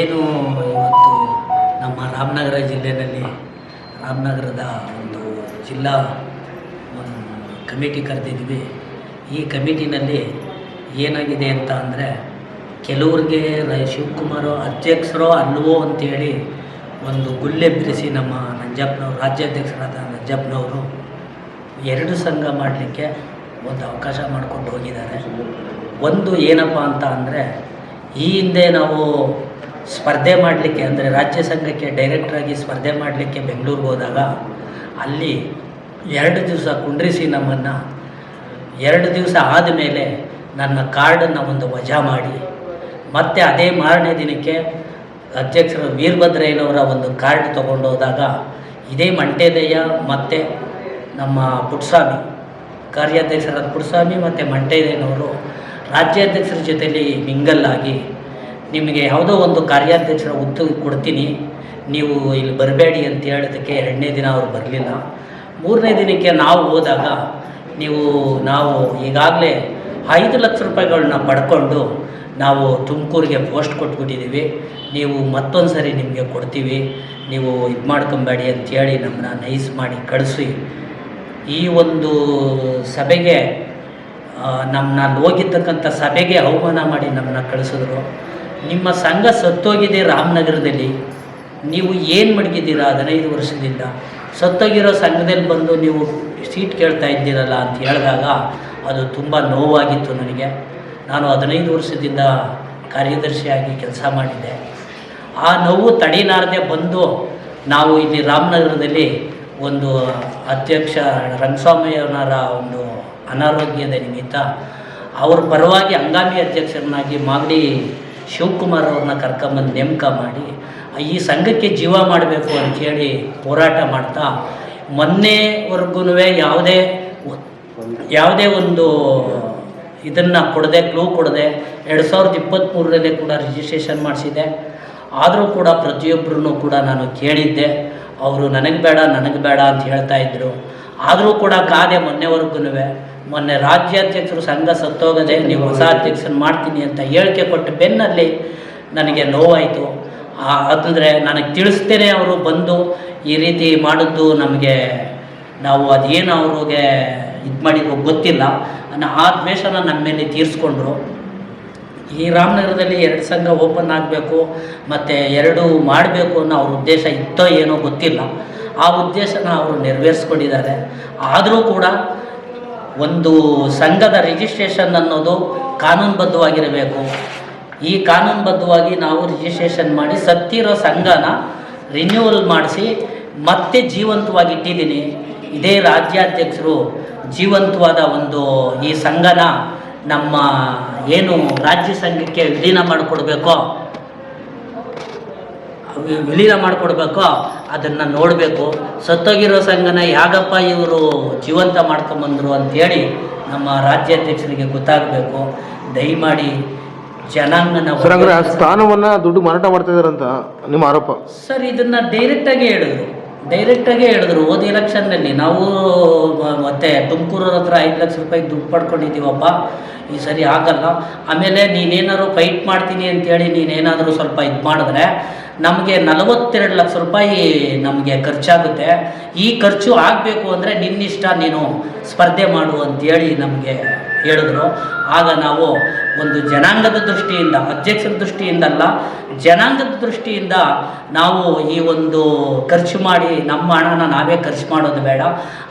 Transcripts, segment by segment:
ಏನು ಇವತ್ತು ನಮ್ಮ ರಾಮನಗರ ಜಿಲ್ಲೆಯಲ್ಲಿ ರಾಮನಗರದ ಒಂದು ಜಿಲ್ಲಾ ಒಂದು ಕಮಿಟಿ ಕರೆದಿದ್ವಿ ಈ ಕಮಿಟಿನಲ್ಲಿ ಏನಾಗಿದೆ ಅಂತ ಅಂದರೆ ಕೆಲವ್ರಿಗೆ ರ ಶಿವಕುಮಾರು ಅಧ್ಯಕ್ಷರೋ ಅಲ್ವೋ ಅಂತೇಳಿ ಒಂದು ಗುಲ್ಲೆಬ್ಬಿರಿಸಿ ನಮ್ಮ ನಂಜಪ್ಪನವ್ರು, ರಾಜ್ಯಾಧ್ಯಕ್ಷರಾದ ನಂಜಪ್ಪನವರು ಎರಡು ಸಂಘ ಮಾಡಲಿಕ್ಕೆ ಒಂದು ಅವಕಾಶ ಮಾಡಿಕೊಂಡು ಹೋಗಿದ್ದಾರೆ. ಒಂದು ಏನಪ್ಪ ಅಂತ ಅಂದರೆ ಈ ಹಿಂದೆ ನಾವು ಸ್ಪರ್ಧೆ ಮಾಡಲಿಕ್ಕೆ ಅಂದರೆ ರಾಜ್ಯ ಸಂಘಕ್ಕೆ ಡೈರೆಕ್ಟ್ರಾಗಿ ಸ್ಪರ್ಧೆ ಮಾಡಲಿಕ್ಕೆ ಬೆಂಗಳೂರಿಗೆ ಹೋದಾಗ ಅಲ್ಲಿ ಎರಡು ದಿವಸ ಕುಂಡ್ರಿಸಿ ನಮ್ಮನ್ನು, ಎರಡು ದಿವಸ ಆದಮೇಲೆ ನನ್ನ ಕಾರ್ಡನ್ನು ಒಂದು ವಜಾ ಮಾಡಿ. ಮತ್ತೆ ಅದೇ ಮಾರನೇ ದಿನಕ್ಕೆ ಅಧ್ಯಕ್ಷರು ವೀರಭದ್ರಯ್ಯನವರ ಒಂದು ಕಾರ್ಡ್ ತೊಗೊಂಡು ಹೋದಾಗ ಇದೇ ಮಂಟೇದಯ್ಯ ಮತ್ತು ನಮ್ಮ ಪುಟ್ಸ್ವಾಮಿ, ಕಾರ್ಯಾಧ್ಯಕ್ಷರಾದ ಪುಟ್ಸ್ವಾಮಿ ಮತ್ತು ಮಂಟೇದಯ್ಯನವರು ರಾಜ್ಯಾಧ್ಯಕ್ಷರ ಜೊತೆಯಲ್ಲಿ ಮಿಂಗಲ್ಲಾಗಿ ನಿಮಗೆ ಯಾವುದೋ ಒಂದು ಕಾರ್ಯಾಧ್ಯಕ್ಷರ ಉದ್ಯೋಗ ಕೊಡ್ತೀನಿ. ನೀವು ಇಲ್ಲಿ ಬರಬೇಡಿ ಅಂತ ಹೇಳೋದಕ್ಕೆ ಎರಡನೇ ದಿನ ಅವರು ಬರಲಿಲ್ಲ. ಮೂರನೇ ದಿನಕ್ಕೆ ನಾವು ಹೋದಾಗ ನೀವು, ನಾವು ಈಗಾಗಲೇ ಐದು ಲಕ್ಷ ರೂಪಾಯಿಗಳನ್ನ ಪಡ್ಕೊಂಡು ನಾವು ತುಮಕೂರಿಗೆ ಪೋಸ್ಟ್ ಕೊಟ್ಬಿಟ್ಟಿದ್ದೀವಿ. ನೀವು ಮತ್ತೊಂದು ಸರಿ ನಿಮಗೆ ಕೊಡ್ತೀವಿ. ನೀವು ಇದು ಮಾಡ್ಕೊಬೇಡಿ ಅಂತೇಳಿ ನಮ್ಮನ್ನ ನೈಸ್ ಮಾಡಿ ಕಳಿಸಿ. ಈ ಒಂದು ಸಭೆಗೆ ನಮ್ಮನ್ನ ಹೋಗಿರ್ತಕ್ಕಂಥ ಸಭೆಗೆ ಅವಮಾನ ಮಾಡಿ ನಮ್ಮನ್ನ ಕಳಿಸಿದ್ರು. ನಿಮ್ಮ ಸಂಘ ಸತ್ತೋಗಿದೆ ರಾಮನಗರದಲ್ಲಿ, ನೀವು ಏನು ಮಡಗಿದ್ದೀರಾ ಹದಿನೈದು ವರ್ಷದಿಂದ? ಸತ್ತೋಗಿರೋ ಸಂಘದಲ್ಲಿ ಬಂದು ನೀವು ಸೀಟ್ ಕೇಳ್ತಾ ಇದ್ದೀರಲ್ಲ ಅಂತ ಹೇಳಿದಾಗ ಅದು ತುಂಬ ನೋವಾಗಿತ್ತು ನನಗೆ. ನಾನು ಹದಿನೈದು ವರ್ಷದಿಂದ ಕಾರ್ಯದರ್ಶಿಯಾಗಿ ಕೆಲಸ ಮಾಡಿದ್ದೆ. ಆ ನೋವು ತಡೆಯಲಾರದೆ ಬಂದು ನಾವು ಇಲ್ಲಿ ರಾಮನಗರದಲ್ಲಿ ಒಂದು ಅಧ್ಯಕ್ಷ ರಂಗಸ್ವಾಮಿಯವನರ ಒಂದು ಅನಾರೋಗ್ಯದ ನಿಮಿತ್ತ ಅವ್ರ ಪರವಾಗಿ ಹಂಗಾಮಿ ಅಧ್ಯಕ್ಷರನ್ನಾಗಿ ಮಾಗಡಿ ಶಿವಕುಮಾರ್ ಅವ್ರನ್ನ ಕರ್ಕೊಂಬಂದು ನೇಮಕ ಮಾಡಿ ಈ ಸಂಘಕ್ಕೆ ಜೀವ ಮಾಡಬೇಕು ಅಂಥೇಳಿ ಹೋರಾಟ ಮಾಡ್ತಾ ಮೊನ್ನೆವರೆಗೂ ಯಾವುದೇ ಯಾವುದೇ ಒಂದು ಇದನ್ನು ಕೊಡದೆ ಕ್ಲೂ ಕೊಡದೆ ಎರಡು ಸಾವಿರದ ಇಪ್ಪತ್ತ್ಮೂರರಲ್ಲೇ ಕೂಡ ರಿಜಿಸ್ಟ್ರೇಷನ್ ಮಾಡಿಸಿದೆ ಆದರೂ ಕೂಡ ಪ್ರತಿಯೊಬ್ಬರೂ ಕೂಡ ನಾನು ಕೇಳಿದ್ದೆ, ಅವರು ನನಗೆ ಬೇಡ ನನಗೆ ಬೇಡ ಅಂತ ಹೇಳ್ತಾ ಇದ್ದರು ಆದರೂ ಕೂಡ ಕಾದೆ ಮೊನ್ನೆವರೆಗೂ ಮೊನ್ನೆ ರಾಜ್ಯಾಧ್ಯಕ್ಷರು ಸಂಘ ಸತ್ತೋಗದೆ ನೀವು ಹೊಸ ಅಧ್ಯಕ್ಷರು ಮಾಡ್ತೀನಿ ಅಂತ ಹೇಳಿಕೆ ಕೊಟ್ಟ ಬೆನ್ನಲ್ಲಿ ನನಗೆ ನೋವಾಯಿತು. ಅದಂದರೆ ನನಗೆ ತಿಳಿಸ್ತೇನೆ ಅವರು ಬಂದು ಈ ರೀತಿ ಮಾಡಿದ್ದು ನಮಗೆ ನಾವು ಅದೇನು ಅವ್ರಿಗೆ ಇದು ಮಾಡಿದ್ರು ಗೊತ್ತಿಲ್ಲ. ಅನ್ನೋ ಆ ದ್ವೇಷನ ನಮ್ಮ ಮೇಲೆ ತೀರಿಸ್ಕೊಂಡ್ರು. ಈ ರಾಮನಗರದಲ್ಲಿ ಎರಡು ಸಂಘ ಓಪನ್ ಆಗಬೇಕು, ಮತ್ತು ಎರಡು ಮಾಡಬೇಕು ಅನ್ನೋ ಅವ್ರ ಉದ್ದೇಶ ಇತ್ತೋ ಏನೋ ಗೊತ್ತಿಲ್ಲ. ಆ ಉದ್ದೇಶನ ಅವರು ನೆರವೇರಿಸ್ಕೊಂಡಿದ್ದಾರೆ. ಆದರೂ ಕೂಡ ಒಂದು ಸಂಘದ ರಿಜಿಸ್ಟ್ರೇಷನ್ ಅನ್ನೋದು ಕಾನೂನುಬದ್ಧವಾಗಿರಬೇಕು. ಈ ಕಾನೂನುಬದ್ಧವಾಗಿ ನಾವು ರಿಜಿಸ್ಟ್ರೇಷನ್ ಮಾಡಿ ಸತ್ತಿರೋ ಸಂಘನ ರಿನ್ಯೂವಲ್ ಮಾಡಿಸಿ ಮತ್ತೆ ಜೀವಂತವಾಗಿ ಇಟ್ಟಿದ್ದೀನಿ. ಇದೇ ರಾಜ್ಯಾಧ್ಯಕ್ಷರು ಜೀವಂತವಾದ ಒಂದು ಈ ಸಂಘನ ನಮ್ಮ ಏನು ರಾಜ್ಯ ಸಂಘಕ್ಕೆ ವಿಲೀನ ಮಾಡಿಕೊಡ್ಬೇಕೋ ವಿಲೀನ ಮಾಡಿಕೊಡ್ಬೇಕೋ? ಅದನ್ನು ನೋಡಬೇಕು. ಸತ್ತೋಗಿರೋ ಸಂಘನ ಯಾಗಪ್ಪ ಇವರು ಜೀವಂತ ಮಾಡ್ಕೊಂಬಂದರು ಅಂಥೇಳಿ ನಮ್ಮ ರಾಜ್ಯಾಧ್ಯಕ್ಷರಿಗೆ ಗೊತ್ತಾಗಬೇಕು. ದಯಮಾಡಿ ಜನಾಂಗನ ಸ್ಥಾನವನ್ನು ದುಡ್ಡು ಮಾರಾಟ ಮಾಡ್ತಾ ಅಂತ ನಿಮ್ಮ ಆರೋಪ? ಸರ್ ಇದನ್ನ ಡೈರೆಕ್ಟಾಗಿ ಹೇಳಿದ್ರು. ಡೈರೆಕ್ಟಾಗಿ ಹೇಳಿದ್ರು. ಹೋದ ಎಲೆಕ್ಷನ್ನಲ್ಲಿ ನಾವು ಮತ್ತೆ ತುಮಕೂರವ್ರ ಹತ್ರ ಐದು ಲಕ್ಷ ರೂಪಾಯಿ ದುಡ್ಡು ಪಡ್ಕೊಂಡಿದ್ದೀವಪ್ಪ. ಈ ಸರಿ ಆಗಲ್ಲ. ಆಮೇಲೆ ನೀನೇನಾದ್ರು ಫೈಟ್ ಮಾಡ್ತೀನಿ ಅಂತೇಳಿ ನೀನೇನಾದರೂ ಸ್ವಲ್ಪ ಇದು ಮಾಡಿದ್ರೆ ನಮಗೆ ನಲವತ್ತೆರಡು ಲಕ್ಷ ರೂಪಾಯಿ ನಮಗೆ ಖರ್ಚಾಗುತ್ತೆ. ಈ ಖರ್ಚು ಆಗಬೇಕು ಅಂದರೆ ನಿನ್ನಿಷ್ಟ ನೀನು ಸ್ಪರ್ಧೆ ಮಾಡು ಅಂತೇಳಿ ನಮಗೆ ಹೇಳಿದ್ರು. ಆಗ ನಾವು ಒಂದು ಜನಾಂಗದ ದೃಷ್ಟಿಯಿಂದ, ಅಧ್ಯಕ್ಷರ ದೃಷ್ಟಿಯಿಂದಲ್ಲ, ಜನಾಂಗದ ದೃಷ್ಟಿಯಿಂದ ನಾವು ಈ ಒಂದು ಖರ್ಚು ಮಾಡಿ ನಮ್ಮ ಹಣನ ನಾವೇ ಖರ್ಚು ಮಾಡೋದು ಬೇಡ.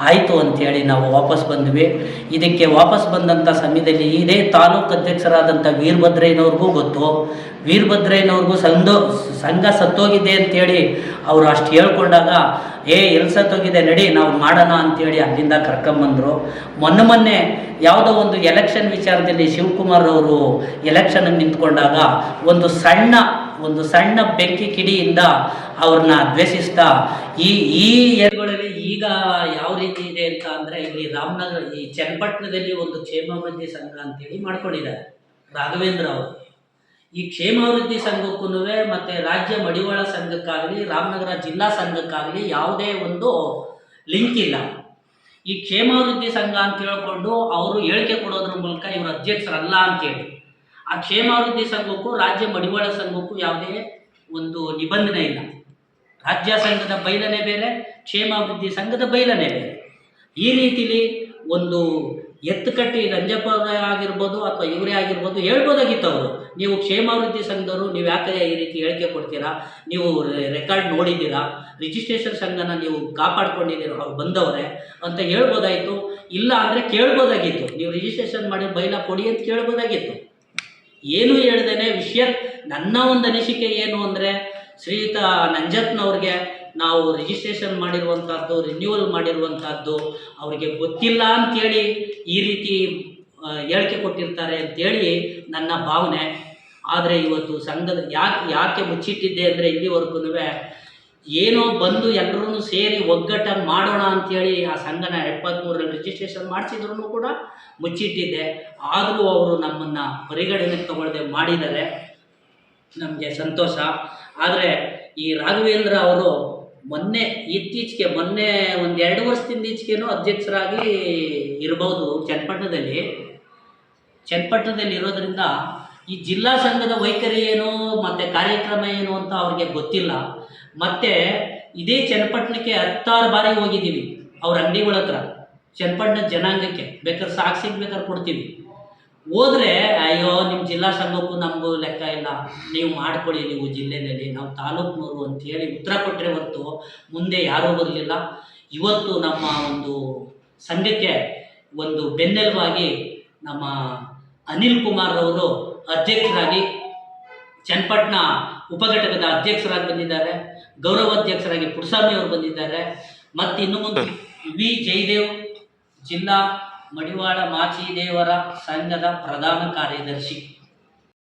ಆಯಿತು ಅಂಥೇಳಿ ನಾವು ವಾಪಸ್ ಬಂದ್ವಿ. ಇದಕ್ಕೆ ವಾಪಸ್ ಬಂದಂಥ ಸಮಯದಲ್ಲಿ ಇದೇ ತಾಲೂಕು ಅಧ್ಯಕ್ಷರಾದಂಥ ವೀರಭದ್ರಯ್ಯನವ್ರಿಗೂ ಗೊತ್ತು. ವೀರಭದ್ರಯ್ಯನವ್ರಿಗೂ ಸಂಘ ಸಂಘ ಸತ್ತೋಗಿದೆ ಅಂತೇಳಿ ಅವರು ಅಷ್ಟು ಹೇಳ್ಕೊಂಡಾಗ ಏ ಎಲ್ಲಿ ಸತ್ತೋಗಿದೆ ನಡಿ, ನಾವು ಮಾಡೋಣ ಅಂತೇಳಿ ಅಲ್ಲಿಂದ ಕರ್ಕೊಂಬಂದರು ಮೊನ್ನೆ ಮೊನ್ನೆ ಯಾವುದೋ ಒಂದು ಎಲೆಕ್ಷನ್ ವಿಚಾರದಲ್ಲಿ ಶಿವಕುಮಾರ್ ಅವರು ಎಲೆಕ್ಷನ್ ನಿಂತ್ಕೊಂಡಾಗ ಒಂದು ಸಣ್ಣ ಒಂದು ಸಣ್ಣ ಬೆಂಕಿ ಕಿಡಿಯಿಂದ ಅವ್ರನ್ನ ದ್ವೇಷಿಸ್ತಾ ಈ ಈ ಏರ್ಗಳಲ್ಲಿ ಈಗ ಯಾವ ರೀತಿ ಇದೆ ಅಂತ ಅಂದರೆ ಇಲ್ಲಿ ರಾಮನಗರ, ಈ ಚನ್ನಪಟ್ಟಣದಲ್ಲಿ ಒಂದು ಕ್ಷೇಮಾಭಿವೃದ್ಧಿ ಸಂಘ ಅಂತೇಳಿ ಮಾಡ್ಕೊಂಡಿದ್ದಾರೆ. ರಾಘವೇಂದ್ರ ಅವರು. ಈ ಕ್ಷೇಮಾಭಿವೃದ್ಧಿ ಸಂಘಕ್ಕೂ ಮತ್ತು ರಾಜ್ಯ ಮಡಿವಾಳ ಸಂಘಕ್ಕಾಗಲಿ, ರಾಮನಗರ ಜಿಲ್ಲಾ ಸಂಘಕ್ಕಾಗಲಿ ಯಾವುದೇ ಒಂದು ಲಿಂಕ್ ಇಲ್ಲ. ಈ ಕ್ಷೇಮಾಭಿವೃದ್ಧಿ ಸಂಘ ಅಂತ ಹೇಳ್ಕೊಂಡು ಅವರು ಹೇಳಿಕೆ ಕೊಡೋದ್ರ ಮೂಲಕ ಇವರು ಅಧ್ಯಕ್ಷರಲ್ಲ ಅಂತೇಳಿ ಆ ಕ್ಷೇಮಾಭಿವೃದ್ಧಿ ಸಂಘಕ್ಕೂ, ರಾಜ್ಯ ಮಡಿವಾಳ ಸಂಘಕ್ಕೂ ಯಾವುದೇ ಒಂದು ನಿಬಂಧನೆ ಇಲ್ಲ. ರಾಜ್ಯ ಸಂಘದ ಬೈಲನೆ ಬೇರೆ ಕ್ಷೇಮಾಭಿವೃದ್ಧಿ ಸಂಘದ ಬೈಲನೆ ಬೇರೆ. ಈ ರೀತಿಲಿ ಒಂದು ಎತ್ತು ಕಟ್ಟಿ ರಂಜಪ್ಪ ಆಗಿರ್ಬೋದು ಅಥವಾ ಇವರೇ ಆಗಿರ್ಬೋದು ಹೇಳ್ಬೋದಾಗಿತ್ತು ಅವರು. ನೀವು ಕ್ಷೇಮಾಭಿವೃದ್ಧಿ ಸಂಘದವರು, ನೀವು ಯಾಕೆ ಈ ರೀತಿ ಹೇಳಿಕೆ ಕೊಡ್ತೀರಾ? ನೀವು ರೆಕಾರ್ಡ್ ನೋಡಿದ್ದೀರಾ? ರಿಜಿಸ್ಟ್ರೇಷನ್ ಸಂಘನ ನೀವು ಕಾಪಾಡ್ಕೊಂಡಿದ್ದೀರ? ಅವ್ರು ಬಂದವರೇ ಅಂತ ಹೇಳ್ಬೋದಾಯಿತು. ಇಲ್ಲ ಅಂದರೆ ಕೇಳ್ಬೋದಾಗಿತ್ತು. ನೀವು ರಿಜಿಸ್ಟ್ರೇಷನ್ ಮಾಡಿ ಬೈಲ ಕೊಡಿ ಅಂತ ಕೇಳ್ಬೋದಾಗಿತ್ತು. ಏನು ಹೇಳ್ದೇನೆ ವಿಷಯ? ನನ್ನ ಒಂದು ಅನಿಸಿಕೆ ಏನು ಅಂದರೆ, ಶ್ರೀಯುತ ನಂಜತ್ನವ್ರಿಗೆ ನಾವು ರಿಜಿಸ್ಟ್ರೇಷನ್ ಮಾಡಿರುವಂಥದ್ದು ರಿನ್ಯೂವಲ್ ಮಾಡಿರುವಂಥದ್ದು ಅವರಿಗೆ ಗೊತ್ತಿಲ್ಲ ಅಂತೇಳಿ ಈ ರೀತಿ ಹೇಳಿಕೆ ಕೊಟ್ಟಿರ್ತಾರೆ ಅಂತೇಳಿ ನನ್ನ ಭಾವನೆ. ಆದರೆ ಇವತ್ತು ಸಂಘದ ಯಾಕೆ ಯಾಕೆ ಮುಚ್ಚಿಟ್ಟಿದ್ದೆ ಅಂದರೆ ಇಲ್ಲಿವರೆಗೂ ಏನೋ ಬಂದು ಎಲ್ಲರೂ ಸೇರಿ ಒಗ್ಗಟ್ಟ ಮಾಡೋಣ ಅಂಥೇಳಿ ಆ ಸಂಘನ ಎಪ್ಪತ್ತ್ಮೂರರಲ್ಲಿ ರಿಜಿಸ್ಟ್ರೇಷನ್ ಮಾಡಿಸಿದ್ರು ಕೂಡ ಮುಚ್ಚಿಟ್ಟಿದ್ದೆ. ಆದರೂ ಅವರು ನಮ್ಮನ್ನು ಪರಿಗಣನೆ ತಗೊಳ್ಳದೆ ಮಾಡಿದ್ದಾರೆ ನಮಗೆ ಸಂತೋಷ. ಆದರೆ ಈ ರಾಘವೇಂದ್ರ ಅವರು ಮೊನ್ನೆ ಇತ್ತೀಚೆಗೆ, ಮೊನ್ನೆ ಒಂದು ಎರಡು ವರ್ಷದಿಂದ ಈಚೆಗೇನೋ ಅಧ್ಯಕ್ಷರಾಗಿ ಇರ್ಬೋದು ಚನ್ನಪಟ್ಟಣದಲ್ಲಿ. ಚನ್ನಪಟ್ಟಣದಲ್ಲಿ ಇರೋದ್ರಿಂದ ಈ ಜಿಲ್ಲಾ ಸಂಘದ ವೈಖರಿ ಏನು, ಮತ್ತು ಕಾರ್ಯಕ್ರಮ ಏನು ಅಂತ ಅವ್ರಿಗೆ ಗೊತ್ತಿಲ್ಲ. ಮತ್ತು ಇದೇ ಚನ್ನಪಟ್ಟಣಕ್ಕೆ ಹತ್ತಾರು ಬಾರಿ ಹೋಗಿದ್ದೀವಿ, ಅವ್ರ ಅಂಗಡಿಗಳ ಹತ್ರ. ಚನ್ನಪಟ್ಟಣ ಜನಾಂಗಕ್ಕೆ, ಬೇಕಾದ್ರೆ ಸಾಕ್ಷಿಗೆ ಬೇಕಾದ್ರೆ ಕೊಡ್ತೀವಿ. ಹೋದ್ರೆ ಅಯ್ಯೋ ನಿಮ್ಮ ಜಿಲ್ಲಾ ಸಂಘಕ್ಕೂ ನಮಗೂ ಲೆಕ್ಕ ಇಲ್ಲ. ನೀವು ಮಾಡ್ಕೊಳ್ಳಿ ನೀವು ಜಿಲ್ಲೆಯಲ್ಲಿ ನಾವು ತಾಲೂಕ್ನವರು ಅಂತೇಳಿ ಉತ್ತರ ಕೊಟ್ಟರೆ ಹೊರತು ಮುಂದೆ ಯಾರೂ ಬರಲಿಲ್ಲ. ಇವತ್ತು ನಮ್ಮ ಒಂದು ಸಂಘಕ್ಕೆ ಒಂದು ಬೆನ್ನೆಲುವಾಗಿ ನಮ್ಮ ಅನಿಲ್ ಕುಮಾರ್ ಅವರು ಅಧ್ಯಕ್ಷರಾಗಿ ಚನ್ನಪಟ್ಟಣ ಉಪಘಟಕದ ಅಧ್ಯಕ್ಷರಾಗಿ ಬಂದಿದ್ದಾರೆ. ಗೌರವಾಧ್ಯಕ್ಷರಾಗಿ ಪುರಸ್ವಾಮಿ ಅವರು ಬಂದಿದ್ದಾರೆ. ಮತ್ತು ಇನ್ನು ಮುಂದೆ ವಿ. ಜಯದೇವ್ ಜಿಲ್ಲಾ ಮಡಿವಾಳ ಮಾಚಿದೇವರ ಸಂಘದ ಪ್ರಧಾನ ಕಾರ್ಯದರ್ಶಿ.